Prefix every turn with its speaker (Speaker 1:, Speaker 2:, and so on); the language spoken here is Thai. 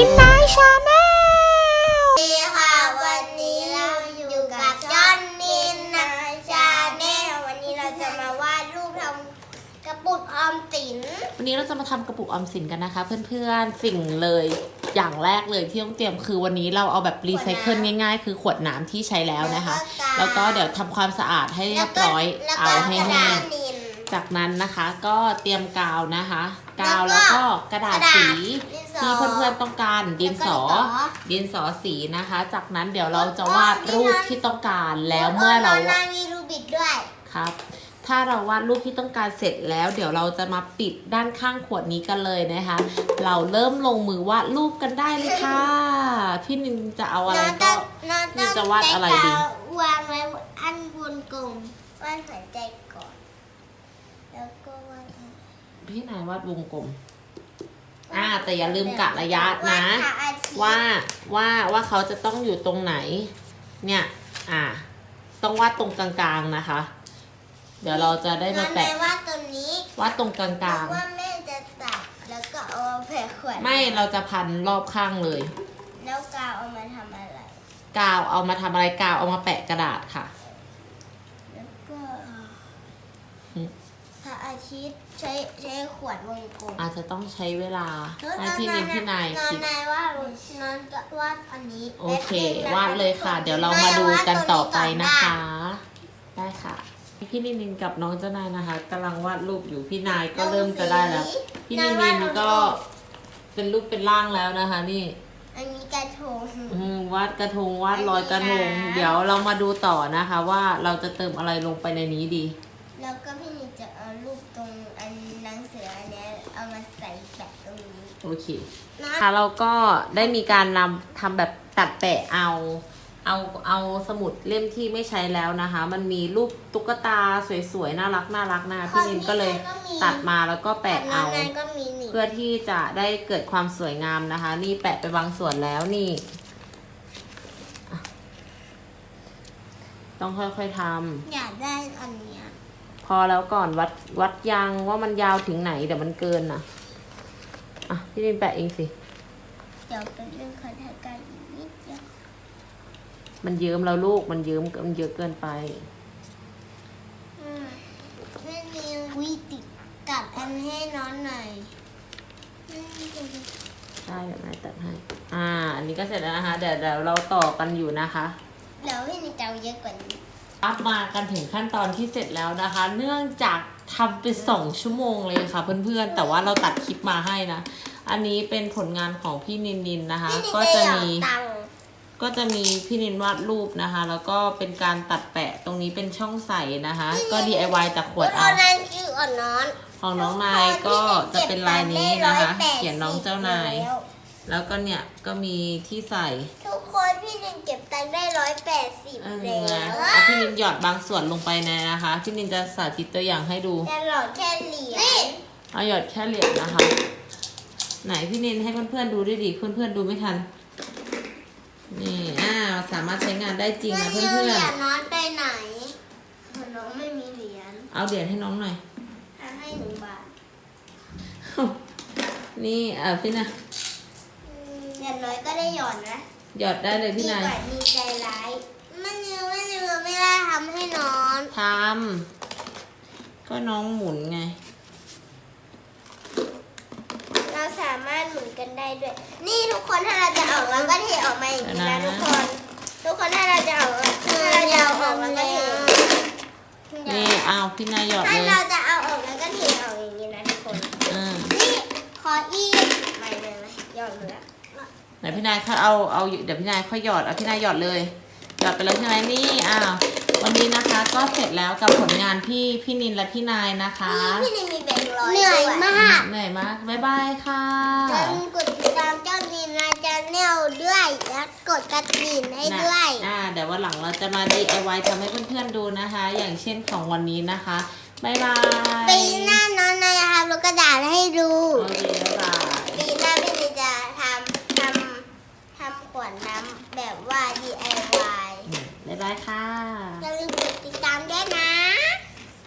Speaker 1: นินนายชาแนล
Speaker 2: สวัสดีค่ะ วันนี้เราอยู่กับจอห์นนินนาชาแนลวันนี้เราจะมาวาดรูปทำกระปุกออมสิน
Speaker 1: วันนี้เราจะมาทำกระปุกออมสินกันนะคะ เพื่อนๆสิ่งเลยอย่างแรกเลยที่ต้องเตรียมคือวันนี้เราเอาแบบรีไซเคิลง่ายๆ คือขวดน้ำที่ใช้แล้วนะคะ แล้วก็เดี๋ยวทำความสะอาดให้เรียบร้อย
Speaker 2: แล้วก็
Speaker 1: เอาให้
Speaker 2: กระ
Speaker 1: แห้
Speaker 2: ดางษนิน
Speaker 1: จากนั้นนะคะก็เตรียมกาวนะคะ กาว
Speaker 2: แล้
Speaker 1: แล้ว
Speaker 2: วก็
Speaker 1: ก็กระดาษ
Speaker 2: กระดาษ
Speaker 1: สี
Speaker 2: ดินสอ
Speaker 1: ที่เพื่อนๆต้องการดินสอ
Speaker 2: แล้วก็
Speaker 1: ดินสอสีนะคะ จากนั้นเดี๋ยวเราจะวาดรูปที่ต้องการแล้วเมื่อเรา
Speaker 2: แล้วก็มีรูบิดด้วย
Speaker 1: ครับ ถ้าเราวาดรูปที่ต้องการเสร็จแล้ว เดี๋ยวเราจะมาปิดด้านข้างขวดนี้กันเลยนะคะ เราเริ่มลงมือวาดรูปกันได้เลยค่ะ พี่นินจะเอาอะไรก็
Speaker 2: น้อง
Speaker 1: นี่จะวาดอะไรดี
Speaker 2: ใช้กาววางไว้อันบนกลมวาดหัวใจก่อน แล้วก็วาดอัน
Speaker 1: พี่นายวาดวงกลม อ่าแต่อย่าลืมกะระยะนะ
Speaker 2: วาดพรอาทิตย์
Speaker 1: ว่าว่าว่าเขาจะต้องอยู่ตรงไหน เนี่ย อ่า ต้องวาดตรงกลางๆนะคะ เดี๋ยวเราจะได้มา
Speaker 2: น้อง
Speaker 1: แปะ
Speaker 2: นายว่าตัวนี้
Speaker 1: วาดตรงกลาง
Speaker 2: เพราะว่าแม่จะตัดแล้วก็เอามาแผ่ขวด
Speaker 1: ๆไม่เราจะพันรอบข้างเลย
Speaker 2: แล้วกาวเอามาทำอะไร
Speaker 1: กาวเอามาทำอะไรกาวเอามาแปะกระดาษค่ะ
Speaker 2: แล้วก็
Speaker 1: อืม
Speaker 2: พระอาทิตย์ใช้ใช้ขวดวงกลม
Speaker 1: อาจจะต้องใช้เวลา
Speaker 2: แล้ว
Speaker 1: ให้พี่นินพี่นาย
Speaker 2: นอน
Speaker 1: คิด
Speaker 2: นายว่าน้องจะวาดอันนี้
Speaker 1: โอเค
Speaker 2: แป๊บนึงนะ
Speaker 1: วาดเลยค่ะ
Speaker 2: ทุก
Speaker 1: เดี๋ยวเรามาดูกันต่อไปนะคะ
Speaker 2: ได้
Speaker 1: ได้ค่ะ พี่นินกับน้องเจ้านายนะคะกำลังวาดรูปอยู่พี่นายก็เริ่มจะได้แล้ว พี่นินก็เป็นรูปเป็นร่างแล้วนะคะ นี่
Speaker 2: อันนี้กระทง
Speaker 1: อืมวาดกระทงวาดรอยกระทง
Speaker 2: อันนี้นะ
Speaker 1: เดี๋ยวเรามาดูต่อนะคะ ว่าเราจะเติมอะไรลงไปในนี้ดี
Speaker 2: แล้วก็พี่
Speaker 1: โอเค
Speaker 2: นะ
Speaker 1: ค่ะเราก็ได้มีการนำทำแบบตัดแปะเอา เอาเอาสมุดเล่มที่ไม่ใช้แล้วนะคะ มันมีรูปตุ๊กตาสวยๆน่ารักน่ารักนะคะพี่นินก็เลยตัดมาแล้วก็แปะ
Speaker 2: แต่น้อ
Speaker 1: เอา
Speaker 2: งนายก็มีนี่
Speaker 1: เพื่อที่จะได้เกิดความสวยงามนะคะ นี่แปะไปบางส่วนแล้วนี่อะต้องค่อยๆทำ
Speaker 2: อยากได้อันเนี้ย
Speaker 1: พอแล้วก่อนวัดวัดยางว่ามันยาวถึงไหนเดี๋ยวมันเกินนะ อะพี่นินแปะเองสิ
Speaker 2: เดี๋ยวเป็นเรื่องคอนแทคกันอีกนิดเดียว
Speaker 1: มันเยิ้มแล้วลูกมันเยิ้มมันเยอะเกินไป
Speaker 2: อืมไม่มีวิติดกัดอันให้น้องหน่อยอืม
Speaker 1: ใช่เดี๋ยวนายตัดให้ อ่า อันนี้ก็เสร็จแล้วนะคะ เดี๋ยวเดี๋ยวเราต่อกันอยู่นะคะ
Speaker 2: เดี๋ยวพี่นิดจะเอาเยอะกว่านี้
Speaker 1: อัพมากันถึงขั้นตอนที่เสร็จแล้วนะคะ เนื่องจาก ทำไปสองชั่วโมงเลยค่ะเพื่อนๆ แต่ว่าเราตัดคลิปมาให้นะ อันนี้เป็นผลงานของพี่นินนินนะคะ
Speaker 2: พี่นิด
Speaker 1: ก็
Speaker 2: จะ
Speaker 1: จะ
Speaker 2: หยอ
Speaker 1: มี
Speaker 2: ดตังค์
Speaker 1: ก็จะมีพี่นินวาดรูปนะคะ แล้วก็เป็นการตัดแปะตรงนี้เป็นช่องใส่นะคะ ก็ DIY จากขวด
Speaker 2: อ
Speaker 1: เอา
Speaker 2: นไลน์คืออ่อนนอน
Speaker 1: ของน้องนายก็จะเป็นลายนี้นะคะ เขียนน้องเจ้านาย
Speaker 2: แล้ว
Speaker 1: แล้วก็เนี่ยก็มีที่ใส่
Speaker 2: ทุกคนพี่นินเก็บ ตังค์ได้ร้อยแปดสิบ
Speaker 1: เออ
Speaker 2: แล้ว
Speaker 1: เอาพี่นินหยอดบางส่วนลงไปในนะคะ พี่นินจะสาธิตตัวอย่างให้ดู
Speaker 2: แต่หลอดแค่เหรียญ
Speaker 1: เอาหยอดแค่เหรียญนะคะ ไหนพี่นินให้เพื่อนๆดูด้วยดิเพื่อนๆดูไม่ทัน นี่อ้าวสามารถใช้งานได้จริงนะเพื่
Speaker 2: แล้ว
Speaker 1: อน
Speaker 2: เหรียญน้องไปไหนน้องไม่มีเหรียญ
Speaker 1: ๆ เอาเหรียญให้น้องหน่อย
Speaker 2: ให้หนึ่งบาท
Speaker 1: นี่เออพี่นะ
Speaker 2: อย่างน้อยก็ได้หย่อนนะ
Speaker 1: หยอดได้เลยพี่
Speaker 2: ดี
Speaker 1: นาย
Speaker 2: กว่ามีใจร้ายมันเยอะมันเยอะไม่ได้ทำให้น้อง
Speaker 1: ทำก็น้องหมุนไง
Speaker 2: เราสามารถหมุนกันได้ด้วย นี่ทุกคนถ้าเราจะออกเราก็เทออกมาอย่างนี้นะทุกคน ทุกคนถ้าเราจะออกถ้าเราจะเอาออกเราก็เท
Speaker 1: นี่เอาพี่นายหยอด
Speaker 2: ถ้า
Speaker 1: เลย
Speaker 2: เราจะเอาออกแล้วก็เทออกอย่างนี้นะทุกคน
Speaker 1: อ่า
Speaker 2: นี่ขออีกไม่ไม่ไม่หย่อนเลย
Speaker 1: ไหนพี่นายเขาเอาเอาเดี๋ยวพี่นายค่อยหยอดเอาพี่นายหยอดเลยหยอดไปเลยใช่ไหมนี่อ้าววันนี้นะคะก็เสร็จแล้วกับผลงานพี่พี่นินและพี่นายนะคะ
Speaker 2: พี่นี่มีแบงค์ร้อยเหนื่อยมาก
Speaker 1: เหนื่อยมากบ๊ายบายค่ะ
Speaker 2: อย่าลืมกดติดตามเจ้านีนาจาแนลด้วยและกดกระดิ่งให้ด้วย
Speaker 1: อ่าเดี๋ยววันหลังเราจะมา DIY ทำให้เพื่อนๆดูนะคะ อย่างเช่นของวันนี้นะคะบ๊ายบาย
Speaker 2: ปีหน้าน้องนายทำลูกกระดาษให้ดู
Speaker 1: โอเคบ๊ายบาย
Speaker 2: ปีหน้าพี่นีจะทำทำทำขวดน้ำแบบว่า
Speaker 1: ยบายค่ะ
Speaker 2: อย่าลืม